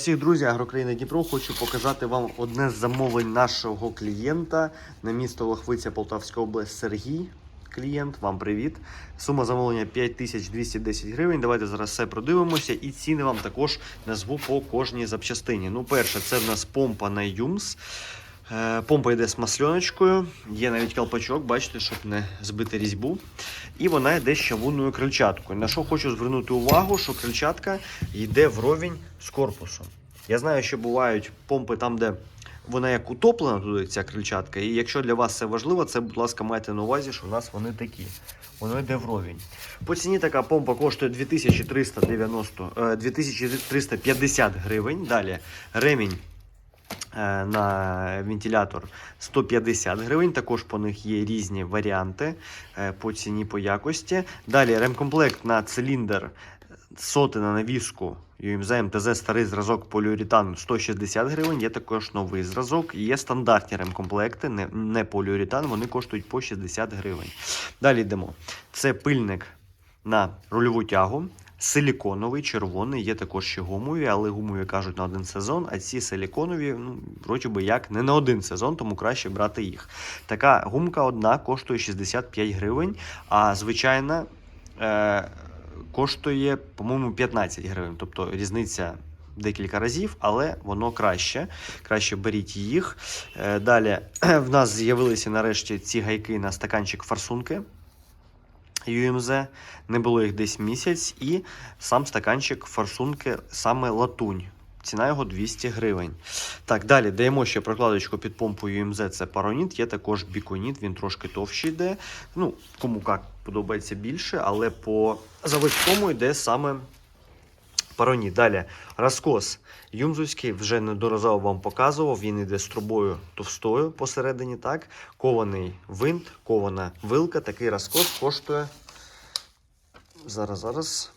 Всіх друзі, Агрокраїна Дніпро, хочу показати вам одне з замовлень нашого клієнта на місто Лохвиця, Полтавська область Сергій. Клієнт, вам привіт. Сума замовлення 5210 гривень. Давайте зараз все продивимося і ціни вам також назву по кожній запчастині. Ну, перше, це в нас помпа на Юмс. Е, Помпа йде з масльоночкою, є навіть колпачок, бачите, щоб не збити різьбу. І вона йде з чавунною крильчаткою. На що хочу звернути увагу, що крильчатка йде вровень з корпусом. Я знаю, що бувають помпи там, де вона як утоплена туди, ця крильчатка. І якщо для вас це важливо, це, будь ласка, майте на увазі, що у нас вони такі. Воно йде вровень. По ціні така помпа коштує 2390, е, 2350 гривень. Далі ремінь е, на вентилятор 150 гривень. Також по них є різні варіанти е, по ціні, по якості. Далі ремкомплект на циліндр соти на навіску UMZ МТЗ старий зразок поліуретан 160 гривень. Є також новий зразок. Є стандартні ремкомплекти, не, не поліуретан, вони коштують по 60 гривень. Далі йдемо. Це пильник на рульову тягу. Силіконовий, червоний, є також ще гумові, але гумові кажуть на один сезон, а ці силіконові, ну, вроді би як, не на один сезон, тому краще брати їх. Така гумка одна коштує 65 гривень, а звичайна е, коштує, по-моєму, 15 гривень. Тобто різниця декілька разів, але воно краще. Краще беріть їх. Е, далі в нас з'явилися нарешті ці гайки на стаканчик форсунки. UMZ, не було їх десь місяць, і сам стаканчик форсунки саме латунь. Ціна його 200 гривень. Так, далі даємо ще прокладочку під помпу UMZ, це пароніт, є також біконіт, він трошки товщий йде. Ну, кому як подобається більше, але по заводському йде саме пароніт. Далі розкос Юмзуський вже неодноразово вам показував. Він йде з трубою товстою посередині. так. Кований винт, кована вилка. Такий розкос коштує зараз, зараз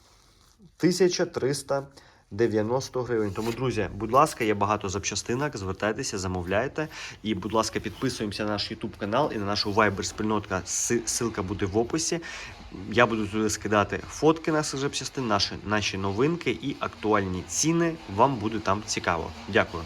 1390 гривень. Тому, друзі, будь ласка, є багато запчастинок. Звертайтеся, замовляйте. І, будь ласка, підписуємося на наш YouTube канал і на нашу Viber спільнотка. Ссылка буде в описі. Я буду туди скидати фотки наших запчастин, наші, наші новинки і актуальні ціни. Вам буде там цікаво. Дякую.